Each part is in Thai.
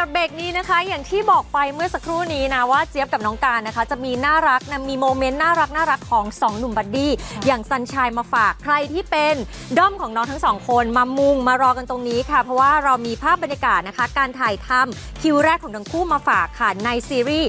กับเบรกนี้นะคะ อย่างที่บอกไปเมื่อสักครู่นี้นะว่าเจี๊ยบกับน้องการนะคะ จะมีน่ารักนะมีโมเมนต์น่ารักน่ารักของสองหนุ่มบัดดี้อย่างซันชายมาฝากใครที่เป็นด้อมของน้องทั้งสองคนมามุงมารอกันตรงนี้ค่ะ เพราะว่าเรามีภาพบรรยากาศนะคะ การถ่ายทำคิวแรกของทั้งคู่มาฝากค่ะในซีรีส์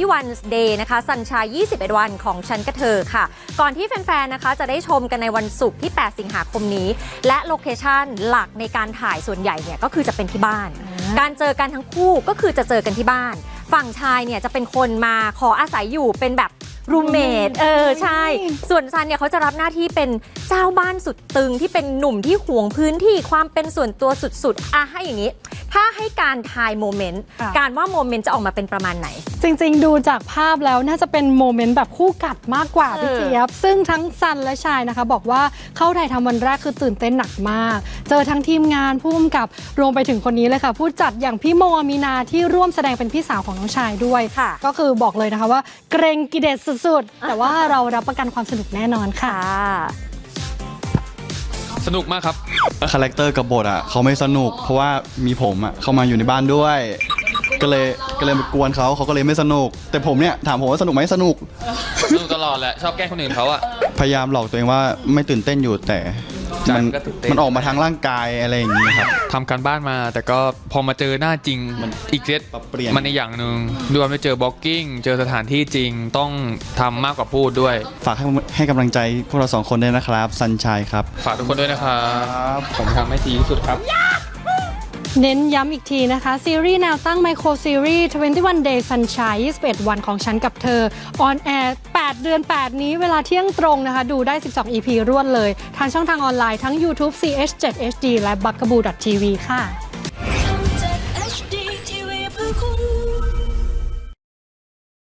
21 Day นะคะซันชาย21 วันของฉันกับเธอค่ะ ก่อนที่แฟนๆนะคะ จะได้ชมกันในวันศุกร์ที่ 8 สิงหาคมนี้ และโลเคชั่นหลักในการถ่ายส่วนใหญ่เนี่ยก็คือจะเป็นที่บ้าน การเจอกันทั้งคู่ก็คือจะเจอกันที่บ้าน ฝั่งชายเนี่ยจะเป็นคนมาขออาศัยอยู่เป็นแบบรูมเมทเออใช่ ส่วนซันเนี่ยเขาจะรับหน้าที่เป็นเจ้าบ้านสุดตึงที่เป็นหนุ่มที่ห่วงพื้นที่ความเป็นส่วนตัวสุดๆอะให้อย่างนี้ ถ้าให้การทายโมเมนต์ค่ะ การว่าโมเมนต์จะออกมาเป็นประมาณไหน จริงๆ ดูจากภาพแล้วน่าจะเป็นโมเมนต์แบบคู่กัดมากกว่าเออพี่เจี๊ยบ ซึ่งทั้งซันและชายนะคะ บอกว่าเข้าถ่ายทำวันแรกคือตื่นเต้นหนักมาก เจอทั้งทีมงานผู้กำกับรวมไปถึงคนนี้เลยค่ะ ผู้จัดอย่างพี่โมอามีนาที่ร่วมแสดงเป็นพี่สาวของน้องชายด้วย ค่ะ ก็คือบอกเลยนะคะว่าเกรงกิเดสสุดๆ แต่ว่าเรารับประกันความสนุกแน่นอนค่ะ ค่ะ สนุกมากครับ คาแรคเตอร์กับบทอะเขาไม่สนุก เพราะว่ามีผมอะเข้ามาอยู่ในบ้านด้วย ก็เลยก็เลยไปกวนเขาเขาก็เลยไม่สนุก แต่ผมเนี่ยถามผมว่าสนุกไหมสนุก สนุกตลอดแหละ ชอบแกล้งคนอื่นเขาอะพยายามหลอกตัวเองว่าไม่ตื่นเต้นอยู่แต่ ใจมันก็ตื่นเต้น มันออกมาทางร่างกายอะไรอย่างนี้ครับ ทำการบ้านมา แต่ก็พอมาเจอหน้าจริงมันอีกเซตปรับเปลี่ยน มันในอย่างหนึ่งด้วยไม่เจอบล็อกกิ้ง เจอสถานที่จริงต้องทำมากกว่าพูดด้วย ฝากให้ให้กำลังใจพวกเราสองคนด้วยนะครับซันชัยครับ ฝากทุกคนด้วยนะครับผมทำให้ดีที่สุดครับ เน้นย้ำอีกทีนะคะ ซีรีส์แนวตั้งไมโครซีรีส์ 21 Day Sunshine 21 วันของฉันกับเธอ ออนแอร์ 8 เดือน 8 นี้เวลาเที่ยงตรงนะคะ ดูได้ 12 EP รวดเลย ทางช่องทางออนไลน์ทั้ง YouTube CH7HD และ b u g a b o o TV ค่ะ